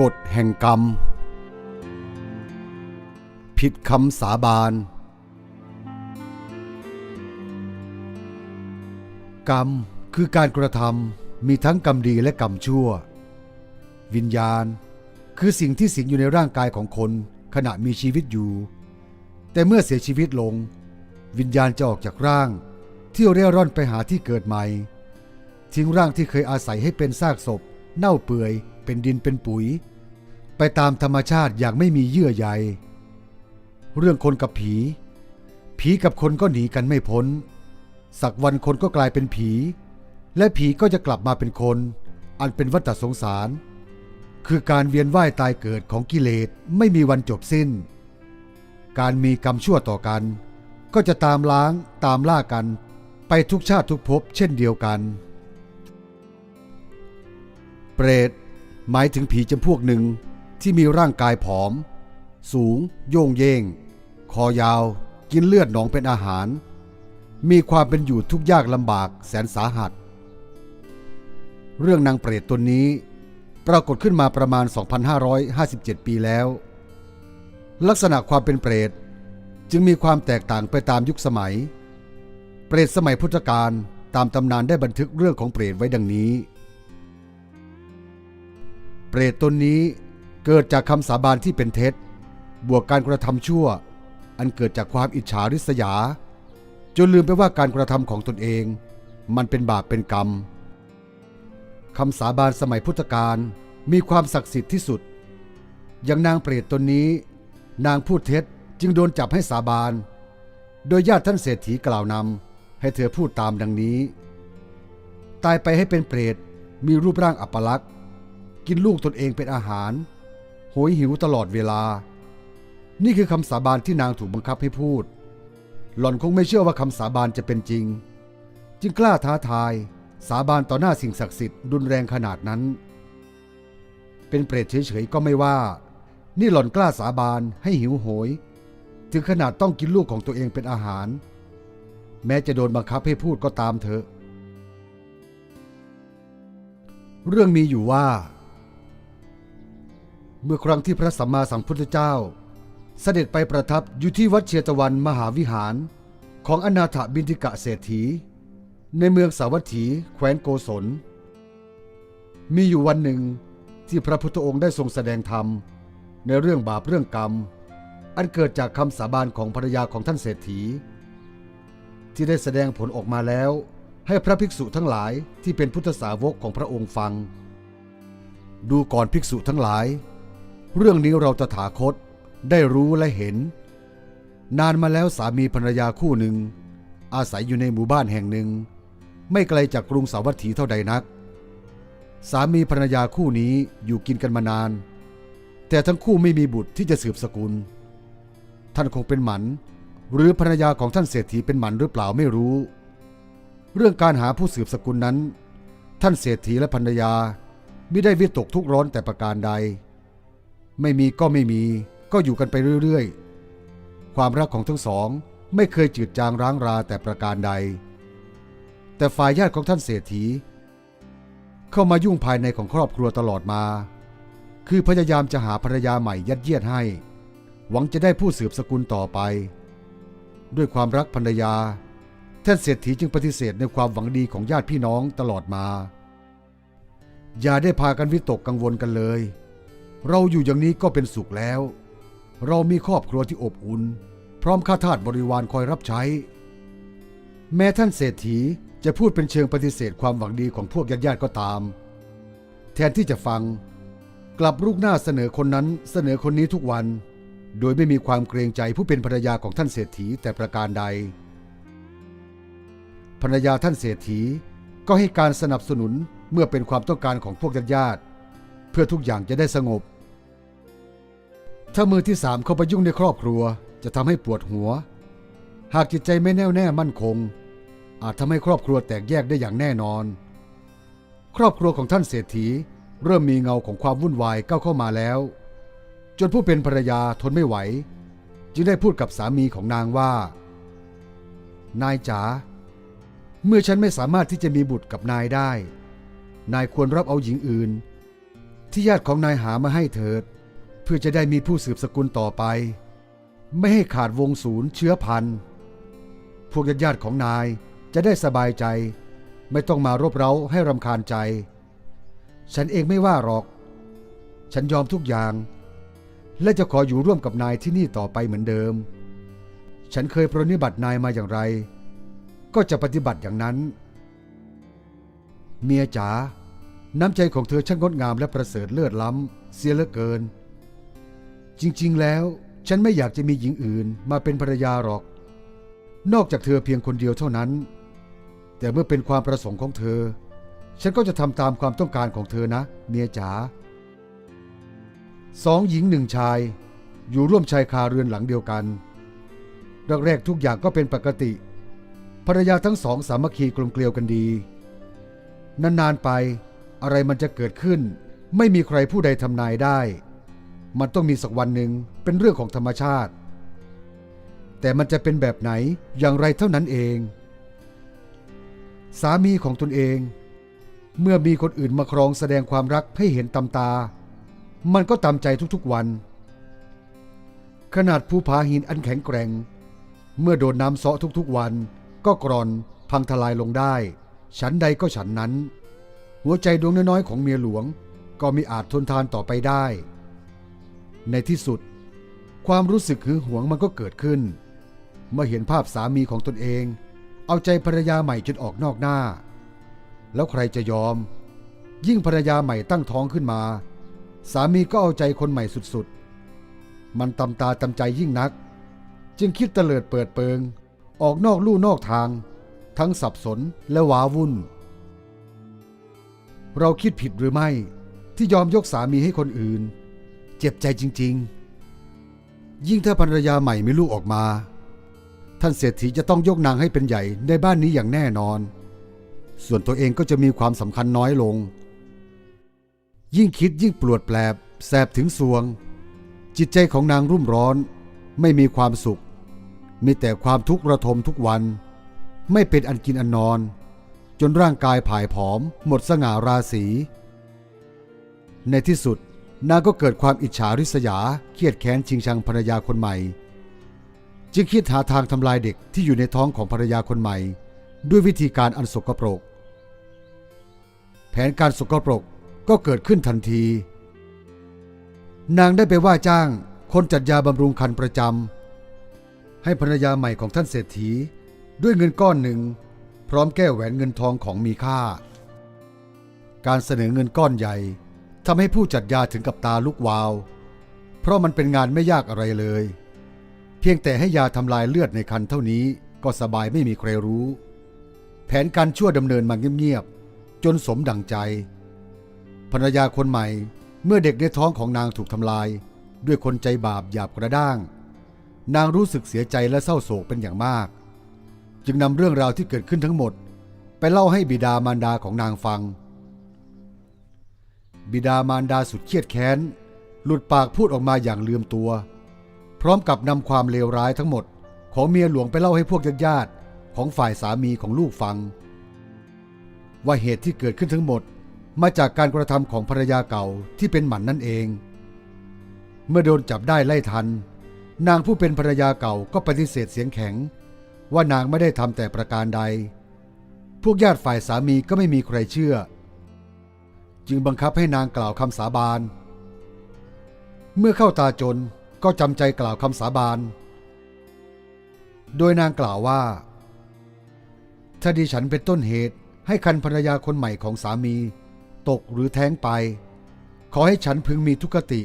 กฎแห่งกรรม ผิดคำสาบาน กรรมคือการกระทำมีทั้งกรรมดีและกรรมชั่ว วิญญาณคือสิ่งที่สิงอยู่ในร่างกายของคนขณะมีชีวิตอยู่ แต่เมื่อเสียชีวิตลง วิญญาณจะออกจากร่างเที่ยวเร่ร่อนไปหาที่เกิดใหม่ ทิ้งร่างที่เคยอาศัยให้เป็นซากศพ เน่าเปื่อย เป็นดินเป็นปุ๋ย ไปตามธรรมชาติอย่างไม่มีเยื่อใย เรื่องคนกับผี ผีกับคนก็หนีกันไม่พ้น สักวันคนก็กลายเป็นผี และผีก็จะกลับมาเป็นคน อันเป็นวัฏสงสาร คือการเวียนว่ายตายเกิดของกิเลสไม่มีวันจบสิ้น การมีกรรมชั่วต่อกัน ก็จะตามล้างตามล่ากัน ไปทุกชาติทุกภพเช่นเดียวกัน เปรตหมายถึงผีจำพวกหนึ่ง ที่มีร่างกายผอม สูง โยงเย่งคอยาว กินเลือดหนองเป็นอาหาร มีความเป็นอยู่ทุกยากลำบากแสนสาหัส เรื่องนางเปรตตนนี้ ปรากฏขึ้นมาประมาณ 2,557 ปีแล้ว ลักษณะความเป็นเปรตจึงมีความแตกต่างไปตามยุคสมัย เปรตสมัยพุทธกาลตามตำนานได้บันทึกเรื่องของเปรตไว้ดังนี้ เปรตตนนี้ เกิดจากคำสาบานที่เป็นเท็จ บวกการกระทำชั่ว อันเกิดจากความอิจฉาริษยา จนลืมไปว่าการกระทำของตนเอง มันเป็นบาปเป็นกรรมคำสาบานสมัยพุทธกาลมีความศักดิ์สิทธิ์ที่สุด อย่างนางเปรตตนนี้ นางพูดเท็จจึงโดนจับให้สาบาน โดยญาติท่านเศรษฐีกล่าวนำให้เธอพูดตามดังนี้ ตายไปให้เป็นเปรตมีรูปร่างอัปลักษณ์ กินลูกตนเองเป็นอาหาร โหยหิวตลอดเวลา นี่คือคำสาบานที่นางถูกบังคับให้พูด หล่อนคงไม่เชื่อว่าคำสาบานจะเป็นจริง จึงกล้าท้าทาย สาบานต่อหน้าสิ่งศักดิ์สิทธิ์รุนแรงขนาดนั้น เป็นเปรตเฉยๆก็ไม่ว่า นี่หล่อนกล้าสาบานให้หิวโหย ถึงขนาดต้องกินลูกของตัวเองเป็นอาหาร แม้จะโดนบังคับให้พูดก็ตามเถอะ เรื่องมีอยู่ว่า เมื่อครั้งที่พระสัมมาสัมพุทธเจ้า เสด็จไปประทับอยู่ที่วัดเชตวันมหาวิหารของอนาถบินทิกะเศรษฐี ในเมืองสาวัตถี แคว้นโกศล มีอยู่วันหนึ่งที่พระพุทธองค์ได้ทรงแสดงธรรม ในเรื่องบาปเรื่องกรรม อันเกิดจากคำสาบานของภรรยาของท่านเศรษฐี ที่ได้แสดงผลออกมาแล้ว ให้พระภิกษุทั้งหลายที่เป็นพุทธสาวกของพระองค์ฟัง ดูก่อนภิกษุทั้งหลาย เรื่องนี้เราตถาคตได้รู้และเห็น นานมาแล้วสามีภรรยาคู่หนึ่ง อาศัยอยู่ในหมู่บ้านแห่งหนึ่ง ไม่ไกลจากกรุงสาวัตถีเท่าใดนัก สามีภรรยาคู่นี้อยู่กินกันมานาน แต่ทั้งคู่ไม่มีบุตรที่จะสืบสกุล ท่านคงเป็นหมัน หรือภรรยาของท่านเศรษฐีเป็นหมันหรือเปล่าไม่รู้ เรื่องการหาผู้สืบสกุลนั้น ท่านเศรษฐีและภรรยาไม่ได้วิตกทุกข์ร้อนแต่ประการใด ไม่มีก็ไม่มี ก็อยู่กันไปเรื่อยๆ ความรักของทั้งสองไม่เคยจืดจางร้างราแต่ประการใด แต่ฝ่ายญาติของท่านเศรษฐี เข้ามายุ่งภายในของครอบครัวตลอดมา คือพยายามจะหาภรรยาใหม่ยัดเยียดให้ หวังจะได้ผู้สืบสกุลต่อไป ด้วยความรักภรรยา ท่านเศรษฐีจึงปฏิเสธในความหวังดีของญาติพี่น้องตลอดมา อย่าได้พากันวิตกกังวลกันเลย เราอยู่อย่างนี้ก็เป็นสุขแล้ว เรามีครอบครัวที่อบอุ่น พร้อมข้าทาสบริวารคอยรับใช้ แม้ท่านเศรษฐีจะพูดเป็นเชิงปฏิเสธความหวังดีของพวกญาติญาติก็ตาม แทนที่จะฟัง กลับลูกหน้าเสนอคนนั้นเสนอคนนี้ทุกวัน โดยไม่มีความเกรงใจผู้เป็นภรรยาของท่านเศรษฐีแต่ประการใด ภรรยาท่านเศรษฐีก็ให้การสนับสนุนเมื่อเป็นความต้องการของพวกญาติญาติ เพื่อทุกอย่างจะได้สงบ ถ้ามือที่สามเข้าไปยุ่งในครอบครัว จะทำให้ปวดหัว หากจิตใจไม่แน่วแน่มั่นคง อาจทำให้ครอบครัวแตกแยกได้อย่างแน่นอน ครอบครัวของท่านเศรษฐี เริ่มมีเงาของความวุ่นวายก้าวเข้ามาแล้ว จนผู้เป็นภรรยาทนไม่ไหว จึงได้พูดกับสามีของนางว่า นายจ๋าเมื่อฉันไม่สามารถที่จะมีบุตรกับนายได้ นายควรรับเอาหญิงอื่น ที่ญาติของนายหามาให้เถิด พื่อจะได้มีผู้สืบสกุลต่อไป ไม่ให้ขาดวงศูนย์เชื้อพันธุ์ พวกญาติญาติของนายจะได้สบายใจ ไม่ต้องมารบเร้าให้รำคาญใจ ฉันเองไม่ว่าหรอก ฉันยอมทุกอย่าง และจะขออยู่ร่วมกับนายที่นี่ต่อไปเหมือนเดิม ฉันเคยปรนนิบัตินายมาอย่างไร ก็จะปฏิบัติอย่างนั้น เมียจ๋าน้ำใจของเธอช่างงดงามและประเสริฐเลิศล้ำ เสียเหลือเกิน จริงๆ แล้วฉันไม่อยากจะมีหญิงอื่นมาเป็นภรรยาหรอก นอกจากเธอเพียงคนเดียวเท่านั้น แต่เมื่อเป็นความประสงค์ของเธอ ฉันก็จะทำตามความต้องการของเธอนะ เมียจ๋าสองหญิงหนึ่งชาย อยู่ร่วมชายคาเรือนหลังเดียวกันแรกๆทุกอย่างก็เป็นปกติ ภรรยาทั้งสองสามัคคีกลมเกลียวกันดี นานๆไปอะไรมันจะเกิดขึ้น ไม่มีใครผู้ใดทำนายได้ มันต้องมีสักวันหนึ่งเป็นเรื่องของธรรมชาติ แต่มันจะเป็นแบบไหนอย่างไรเท่านั้นเอง สามีของตนเอง เมื่อมีคนอื่นมาครองแสดงความรักให้เห็นตำตา มันก็ตามใจทุกๆวัน ขนาดภูผาหินอันแข็งแกร่ง เมื่อโดนน้ำเซาะทุกๆวัน ก็กรอนพังทลายลงได้ ฉันใดก็ฉันนั้น หัวใจดวงน้อยๆของเมียหลวงก็มีอาจทนทานต่อไปได้ ในที่สุด ความรู้สึกหึงหวงมันก็เกิดขึ้น เมื่อเห็นภาพสามีของตนเอง เอาใจภรรยาใหม่จนออกนอกหน้า แล้วใครจะยอม ยิ่งภรรยาใหม่ตั้งท้องขึ้นมา สามีก็เอาใจคนใหม่สุดๆ มันตำตาตำใจยิ่งนัก จึงคิดเตลิดเปิดเปิง ออกนอกลู่นอกทาง ทั้งสับสนและว้าวุ่น เราคิดผิดหรือไม่ที่ยอมยกสามีให้คนอื่น เจ็บใจจริง ๆ ยิ่งถ้าภรรยาใหม่มีลูกออกมา ท่านเศรษฐีจะต้องยกนางให้เป็นใหญ่ในบ้านนี้อย่างแน่นอน ส่วนตัวเองก็จะมีความสำคัญน้อยลง ยิ่งคิดยิ่งปวดแปลบแสบถึงสวง จิตใจของนางรุ่มร้อน ไม่มีความสุข มีแต่ความทุกข์ระทมทุกวัน ไม่เป็นอันกินอันนอน จนร่างกายผายผอม หมดสง่าราศีในที่สุด นางก็เกิดความอิจฉาริษยา เครียดแค้นชิงชังภรรยาคนใหม่ จึงคิดหาทางทำลายเด็กที่อยู่ในท้องของภรรยาคนใหม่ ด้วยวิธีการอันสกปรก แผนการสกปรกก็เกิดขึ้นทันที นางได้ไปว่าจ้างคนจัดยาบำรุงคันประจำให้ภรรยาใหม่ของท่านเศรษฐี ด้วยเงินก้อนหนึ่ง พร้อมแก้วแหวนเงินทองของมีค่า การเสนอเงินก้อนใหญ่ ทำให้ผู้จัดยาถึงกับตาลุกวาว เพราะมันเป็นงานไม่ยากอะไรเลย เพียงแต่ให้ยาทำลายเลือดในคันเท่านี้ก็สบายไม่มีใครรู้ แผนการชั่วดำเนินมาเงียบๆจนสมดังใจภรรยาคนใหม่เมื่อเด็กในท้องของนางถูกทำลาย ด้วยคนใจบาปหยาบกระด้าง นางรู้สึกเสียใจและเศร้าโศกเป็นอย่างมาก จึงนำเรื่องราวที่เกิดขึ้นทั้งหมด ไปเล่าให้บิดามารดาของนางฟัง บิดามารดาสุดเครียดแค้น หลุดปากพูดออกมาอย่างลืมตัว พร้อมกับนำความเลวร้ายทั้งหมด ของเมียหลวงไปเล่าให้พวกญาติๆของฝ่ายสามีของลูกฟัง ว่าเหตุที่เกิดขึ้นทั้งหมดมาจากการกระทำของภรรยาเก่าที่เป็นหมันนั่นเอง เมื่อโดนจับได้ไล่ทัน นางผู้เป็นภรรยาเก่าก็ปฏิเสธเสียงแข็ง ว่านางไม่ได้ทำแต่ประการใด พวกญาติฝ่ายสามีก็ไม่มีใครเชื่อ จึงบังคับให้นางกล่าวคำสาบาน เมื่อเข้าตาจนก็จำใจกล่าวคำสาบาน โดยนางกล่าวว่า ถ้าดิฉันเป็นต้นเหตุให้คันภรรยาคนใหม่ของสามี ตกหรือแท้งไป ขอให้ฉันพึงมีทุกขติ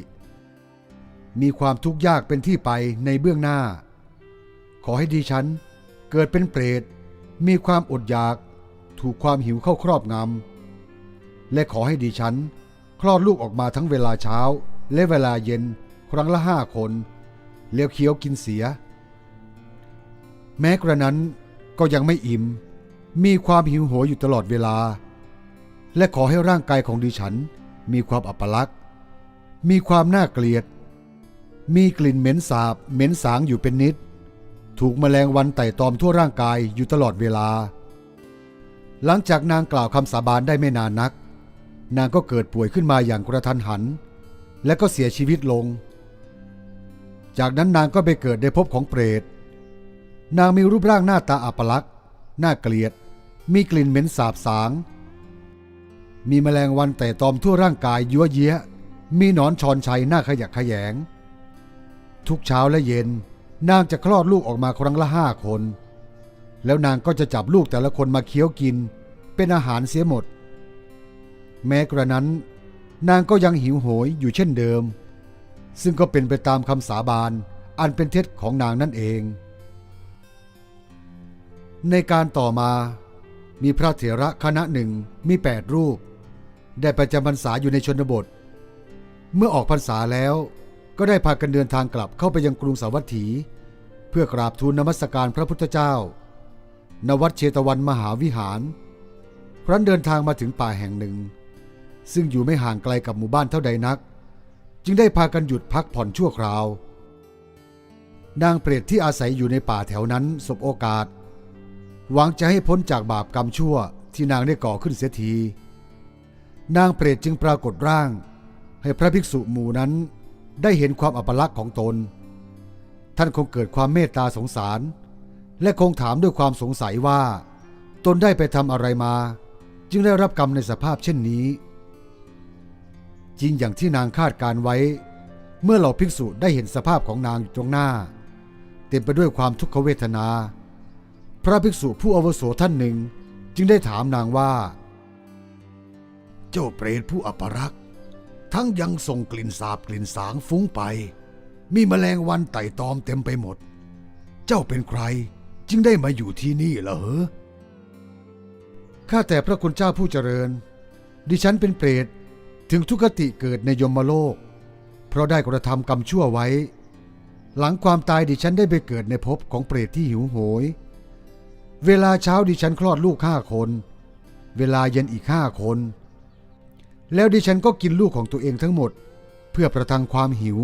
มีความทุกข์ยากเป็นที่ไปในเบื้องหน้า ขอให้ดิฉันเกิดเป็นเปรตมีความอดอยาก ถูกความหิวเข้าครอบงำ และขอให้ดิฉัน คลอดลูกออกมาทั้งเวลาเช้า และเวลาเย็นครั้งละห้าคนเลี้ยวเคี้ยวกินเสีย แม้กระนั้นก็ยังไม่อิ่ม มีความหิวโหยอยู่ตลอดเวลา และขอให้ร่างกายของดิฉัน มีความอัปลักษณ์ มีความน่าเกลียด มีกลิ่นเหม็นสาบ เหม็นสางอยู่เป็นนิด ถูกแมลงวันไต่ตอมทั่วร่างกายอยู่ตลอดเวลา หลังจากนางกล่าวคำสาบานได้ไม่นานนัก นางก็เกิดป่วยขึ้นมาอย่างกระทันหัน และก็เสียชีวิตลง จากนั้นนางก็ไปเกิดในภพของเปรต นางมีรูปร่างหน้าตาอัปลักษณ์น่าเกลียด มีกลิ่นเหม็นสาบสาง มีแมลงวันแต่ตอมทั่วร่างกายยั่วเยี้ย มีหนอนชอนชัยหน้าขยักขยง ทุกเช้าและเย็น นางจะคลอดลูกออกมาครั้งละห้าคน แล้วนางก็จะจับลูกแต่ละคนมาเคี้ยวกิน เป็นอาหารเสียหมด แม้กระนั้น นางก็ยังหิวโหยอยู่เช่นเดิม ซึ่งก็เป็นไปตามคำสาบานอันเป็นเท็จของนางนั่นเอง ในการต่อมามีพระเถระคณะหนึ่งมีแปดรูป ได้ประจำพรรษาอยู่ในชนบท เมื่อออกพรรษาแล้วก็ได้พากันเดินทางกลับเข้าไปยังกรุงสาวัตถี เพื่อกราบทูลนมัสการพระพุทธเจ้า ณวัดเชตวันมหาวิหาร ครั้นเดินทางมาถึงป่าแห่งหนึ่ง ซึ่งอยู่ไม่ห่างไกลกับหมู่บ้านเท่าใดนัก จึงได้พากันหยุดพักผ่อนชั่วคราวนางเปรตที่อาศัยอยู่ในป่าแถวนั้นสบโอกาส หวังจะให้พ้นจากบาปกรรมชั่วที่นางได้ก่อขึ้นเสียที นางเปรตจึงปรากฏร่าง ให้พระภิกษุหมู่นั้นได้เห็นความอัปลักษณ์ของตน ท่านคงเกิดความเมตตาสงสาร และคงถามด้วยความสงสัยว่า ตนได้ไปทำอะไรมา จึงได้รับกรรมในสภาพเช่นนี้ จริงอย่างที่นางคาดการไว้ เมื่อเหล่าภิกษุได้เห็นสภาพของนางอยู่ตรงหน้า เต็มไปด้วยความทุกขเวทนา พระภิกษุผู้อวโสท่านหนึ่ง จึงได้ถามนางว่า เจ้าเปรตผู้อัปรักษ์ทั้งยังส่งกลิ่นสาบกลิ่นสางฟุ้งไป มีแมลงวันไต่ตอมเต็มไปหมด เจ้าเป็นใครจึงได้มาอยู่ที่นี่เหรอข้าแต่พระคุณเจ้าผู้เจริญ ดิฉันเป็นเปรต ถึงทุกขติเกิดในยมโลก เพราะได้กระทำกรรมชั่วไว้ หลังความตายดิฉันได้ไปเกิดในภพของเปรตที่หิวโหย เวลาเช้าดิฉันคลอดลูกห้าคน เวลาเย็นอีกห้าคน แล้วดิฉันก็กินลูกของตัวเองทั้งหมด เพื่อประทังความหิว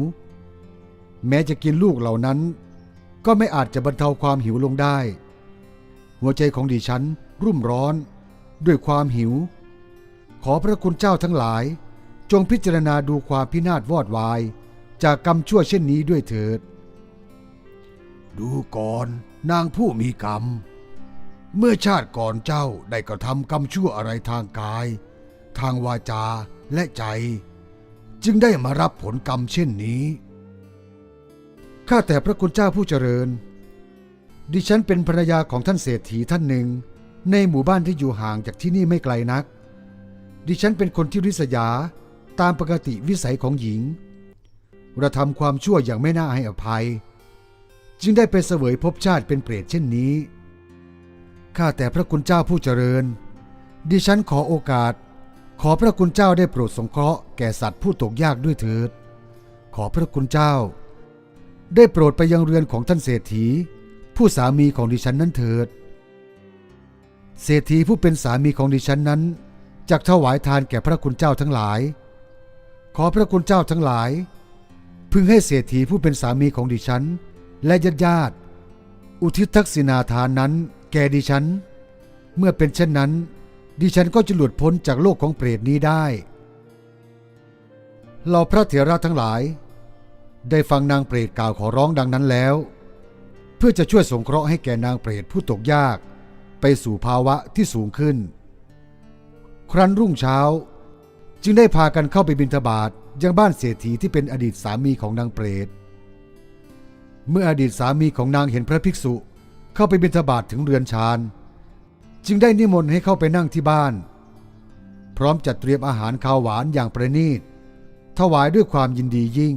แม้จะกินลูกเหล่านั้น ก็ไม่อาจจะบรรเทาความหิวลงได้ หัวใจของดิฉันรุ่มร้อน ด้วยความหิว ขอพระคุณเจ้าทั้งหลาย จงพิจารณาดูความพินาศวอดวาย จากกรรมชั่วเช่นนี้ด้วยเถิด ดูก่อนนางผู้มีกรรม เมื่อชาติก่อนเจ้าได้กระทำกรรมชั่วอะไรทางกาย ทางวาจาและใจ จึงได้มารับผลกรรมเช่นนี้ข้าแต่พระคุณเจ้าผู้เจริญ ดิฉันเป็นภรรยาของท่านเศรษฐีท่านหนึ่ง ในหมู่บ้านที่อยู่ห่างจากที่นี่ไม่ไกลนัก ดิฉันเป็นคนที่ริษยา ตามปกติวิสัยของหญิงกระทำความชั่วอย่างไม่น่าให้อภัย จึงได้ไปเสวยภพชาติเป็นเปรตเช่นนี้ ข้าแต่พระคุณเจ้าผู้เจริญ ดิฉันขอโอกาส ขอพระคุณเจ้าได้โปรดสงเคราะห์แก่สัตว์ผู้ตกยากด้วยเถิด ขอพระคุณเจ้า ได้โปรดไปยังเรือนของท่านเศรษฐี ผู้สามีของดิฉันนั้นเถิด เศรษฐีผู้เป็นสามีของดิฉันนั้นจักถวายทานแก่พระคุณเจ้าทั้งหลาย ขอพระคุณเจ้าทั้งหลาย พึงให้เศรษฐีผู้เป็นสามีของดิฉัน และญาติญาติ อุทิศทักษิณาทานนั้น แก่ดิฉัน เมื่อเป็นเช่นนั้น ดิฉันก็จะหลุดพ้นจากโลกของเปรตนี้ได้เราพระเถระทั้งหลาย ได้ฟังนางเปรตกล่าวขอร้องดังนั้นแล้ว เพื่อจะช่วยสงเคราะห์ให้แก่นางเปรตผู้ตกยาก ไปสู่ภาวะที่สูงขึ้น ครั้นรุ่งเช้า จึงได้พากันเข้าไปบิณฑบาตยังบ้านเศรษฐีที่เป็นอดีตสามีของนางเปรต เมื่ออดีตสามีของนางเห็นพระภิกษุเข้าไปบิณฑบาตถึงเรือนชาน จึงได้นิมนต์ให้เข้าไปนั่งที่บ้าน พร้อมจัดเตรียมอาหารข้าวหวานอย่างประณีต ถวายด้วยความยินดียิ่ง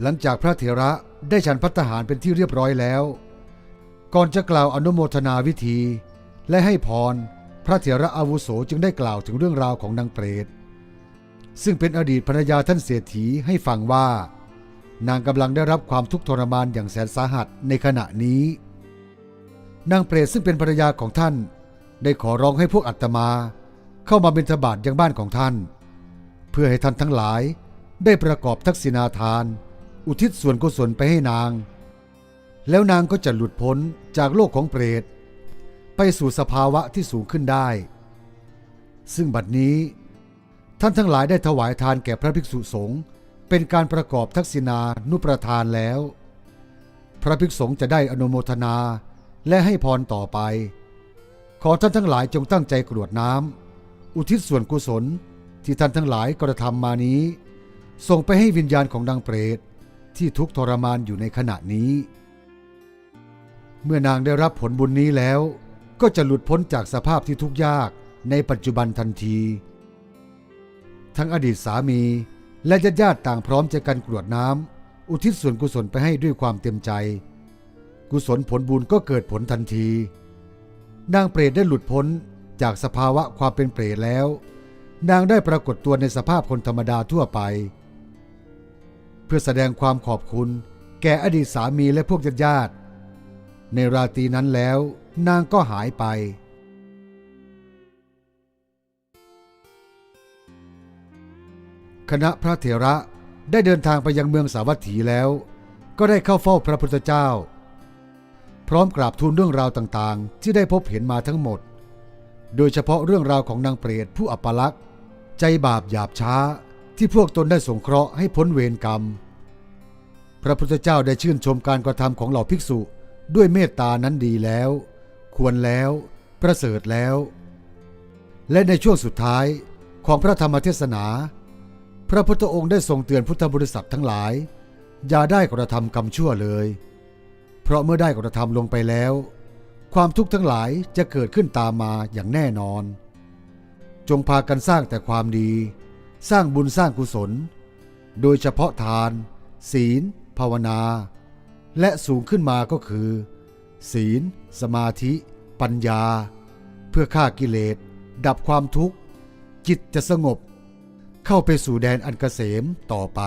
หลังจากพระเถระได้ฉันพัตตาหารเป็นที่เรียบร้อยแล้ว ก่อนจะกล่าวอนุโมทนาวิธีและให้พร พระเถระอาวุโสจึงได้กล่าวถึงเรื่องราวของนางเปรตซึ่งเป็นอดีตภรรยาท่านเศรษฐีให้ฟังว่า นางกำลังได้รับความทุกข์ทรมานอย่างแสนสาหัสในขณะนี้ นางเปรตซึ่งเป็นภรรยาของท่าน ได้ขอร้องให้พวกอัตมา เข้ามาบิณฑบาตยังบ้านของท่าน เพื่อให้ท่านทั้งหลายได้ประกอบทักษิณาทาน อุทิศส่วนกุศลไปให้นาง แล้วนางก็จะหลุดพ้นจากโลกของเปรต ไปสู่สภาวะที่สูงขึ้นได้ ซึ่งบัดนี้ ท่านทั้งหลายได้ถวายทานแก่พระภิกษุสงฆ์เป็นการประกอบทักษิณานุประทานแล้ว พระภิกษุสงฆ์จะได้อนุโมทนาและให้พรต่อไป ขอท่านทั้งหลายจงตั้งใจกรวดน้ำอุทิศส่วนกุศลที่ท่านทั้งหลายกระทำมานี้ ส่งไปให้วิญญาณของนางเปรตที่ทุกทรมานอยู่ในขณะนี้ เมื่อนางได้รับผลบุญนี้แล้ว ก็จะหลุดพ้นจากสภาพที่ทุกข์ยากในปัจจุบันทันที ทั้งอดีตสามีและญาติญาติต่างพร้อมใจกันกรวดน้ำอุทิศส่วนกุศลไปให้ด้วยความเต็มใจ กุศลผลบุญก็เกิดผลทันที นางเปรตได้หลุดพ้นจากสภาวะความเป็นเปรตแล้ว นางได้ปรากฏตัวในสภาพคนธรรมดาทั่วไป เพื่อแสดงความขอบคุณ แก่อดีตสามีและพวกญาติญาติในราตรีนั้นแล้ว นางก็หายไป คณะพระเถระได้เดินทางไปยังเมืองสาวัตถีแล้ว ก็ได้เข้าเฝ้าพระพุทธเจ้า พร้อมกราบทูลเรื่องราวต่างๆ ที่ได้พบเห็นมาทั้งหมด โดยเฉพาะเรื่องราวของนางเปรตผู้อัปลักษณ์ใจบาปหยาบช้าที่พวกตนได้สงเคราะห์ให้พ้นเวรกรรม พระพุทธเจ้าได้ชื่นชมการกระทำของเหล่าภิกษุด้วยเมตตานั้นดีแล้ว ควรแล้ว ประเสริฐแล้ว และในช่วงสุดท้ายของพระธรรมเทศนา พระพุทธองค์ได้ทรงเตือนพุทธบริษัททั้งหลาย อย่าได้กระทำกรรมชั่วเลย เพราะเมื่อได้กระทำลงไปแล้ว ความทุกข์ทั้งหลายจะเกิดขึ้นตามมาอย่างแน่นอน จงพากันสร้างแต่ความดี สร้างบุญสร้างกุศล โดยเฉพาะทาน ศีล ภาวนา และสูงขึ้นมาก็คือ ศีล สมาธิ ปัญญา เพื่อฆ่ากิเลส ดับความทุกข์ จิตจะสงบ เข้าไปสู่แดนอันเกษมต่อไป